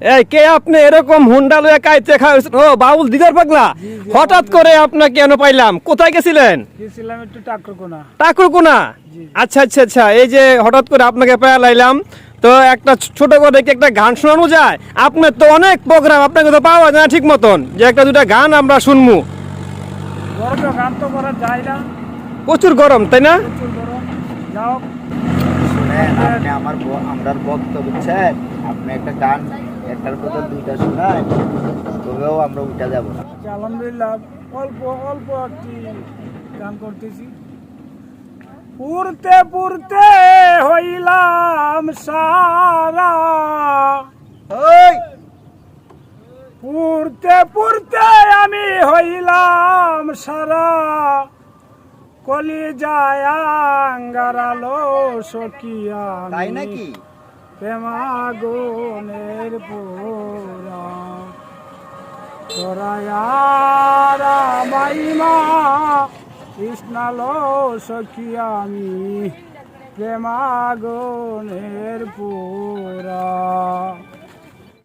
এই কে আপনি এরকম হুন্ডা লয়ে কাইতে খাওয়াছেন ও বাউল দিদার পাগলা? হঠাৎ করে আপনাকে কেন পাইলাম? কোথায় গেছিলেন? গেছিলাম একটু টাকর কোনা আচ্ছা আচ্ছা আচ্ছা এই যে হঠাৎ করে আপনাকে পেয়ে লাইলাম তো একটা ছোট করে কি একটা গান শোনানো যায়। আপনার তো অনেক প্রোগ্রাম আপনাকে তো পাওয়া যায় না ঠিক মতন। যে একটা দুটা গান আমরা শুনব গান তো করা যায় না। প্রচুর গরম তাই না? আমার বক্ত বুঝছেন? আপনি একটা গান একটার কথা দুইটা শোনান তবেও আমরা উঠা যাব আচ্ছা, আলহামদুলিল্লাহ অল্প অল্প একটি গান করতেছি। পুরতে পুরতে হইলাম সারা। পুরতে পুরতে আমি হইলাম সারা। কলি যায় আঙ্গারালো সকিয়া তাই নাকি? প্রেমাগুনের পুরা। তোরায়ারা মাইমা কৃষ্ণাল সখী আমি প্রেমাগুনের পোরা।